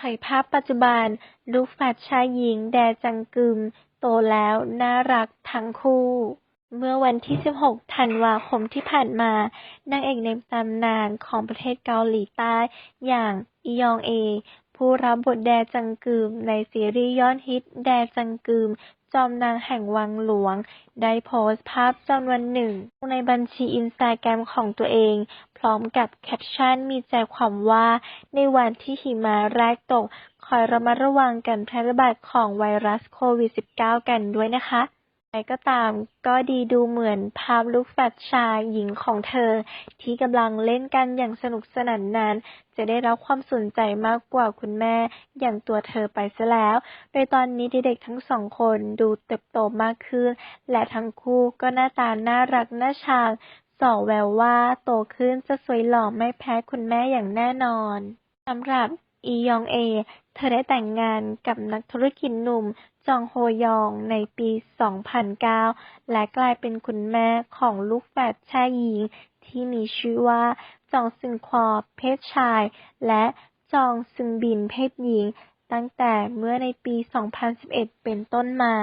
เผยภาพปัจจุบัน ลูกแฝดชายหญิงแดจังกึม โตแล้ว น่ารักทั้งคู่ เมื่อวันที่ 16 ธันวาคมที่ผ่านมา นางเอกในตำนานของประเทศเกาหลีใต้ อย่างอียองเอ ผู้รับบทแดจังกึม ในซีรีส์ยอดฮิตแดจังกึมจอมนางแห่งวังหลวง ได้โพสต์ภาพจำนวนหนึ่ง ในบัญชีอินสตาแกรมของตัวเอง พร้อมกับแคปชั่นมีใจความว่า ในวันที่หิมะแรกตก คอยระมัดระวังการแพร่ระบาดของไวรัสโควิด -19 กันด้วยนะคะใครก็ตามก็ดีดูเหมือนภาพลูกแฝดชายหญิงของเธอ ที่กำลังเล่นกันอย่างสนุกสนานนั้น จะได้รับความสนใจมากกว่าคุณแม่อย่างตัวเธอไปซะแล้ว โดยตอนนี้เด็กๆทั้งสองคนดูเติบโตมากขึ้น และทั้งคู่ก็หน้าตาน่ารักน่าชัง ส่อแววว่าโตขึ้นจะสวยหล่อไม่แพ้คุณแม่อย่างแน่นอนสำหรับอียองเอ เธอได้แต่งงานกับนักธุรกิจหนุ่มจองโฮยองในปี 2009 และกลายเป็นคุณแม่ของลูกแฝดชายหญิง ที่มีชื่อว่า จองซึงควอเพศชาย และจองซึงบินเพศหญิง ตั้งแต่เมื่อในปี 2011 เป็นต้นมา